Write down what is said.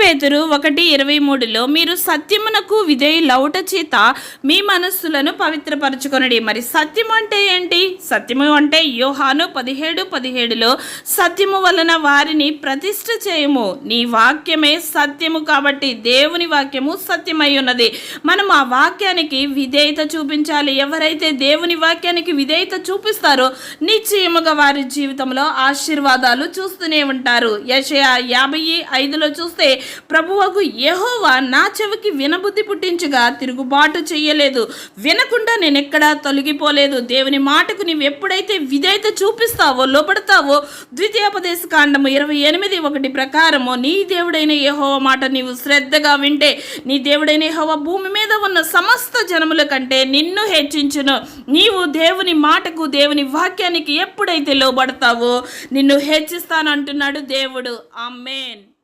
పేతురు ఒకటి ఇరవై మూడులో మీరు సత్యమునకు విధేయులవుట చేత మీ మనస్సులను పవిత్రపరచుకొనడి. మరి సత్యం అంటే ఏంటి? సత్యము అంటే యోహాను పదిహేడు పదిహేడులో సత్యము వలన వారిని ప్రతిష్ట చేయము. నీ వాక్యమే సత్యము కాబట్టి దేవుని వాక్యము సత్యమై ఉన్నది. మనం ఆ వాక్యానికి విధేయత చూపించాలి. ఎవరైతే దేవుని వాక్యానికి విధేయత చూపిస్తారో నిశ్చయముగా వారి జీవితంలో ఆశీర్వాదాలు చూస్తూనే ఉంటారు. యషయా యాభై ఐదులో చూస్తే ప్రభువకు యహోవా నా చెవికి వినబుద్ధి పుట్టించగా తిరుగుబాటు చేయలేదు వినకుండా నేను ఎక్కడా తొలగిపోలేదు. దేవుని మాటకు నీవు ఎప్పుడైతే విధేయత చూపిస్తావో లోపడతావో ద్వితీయోపదేశ కాండము ఇరవై ఎనిమిది ఒకటి ప్రకారము నీ దేవుడైన యహోవ మాట నీవు శ్రద్ధగా వింటే నీ దేవుడైన యహోవ భూమి మీద ఉన్న సమస్త జనముల కంటే నిన్ను హెచ్చించును. నీవు దేవుని మాటకు దేవుని వాక్యానికి ఎప్పుడైతే లోబడతావో నిన్ను హెచ్చిస్తానంటున్నాడు దేవుడు. ఆమెన్.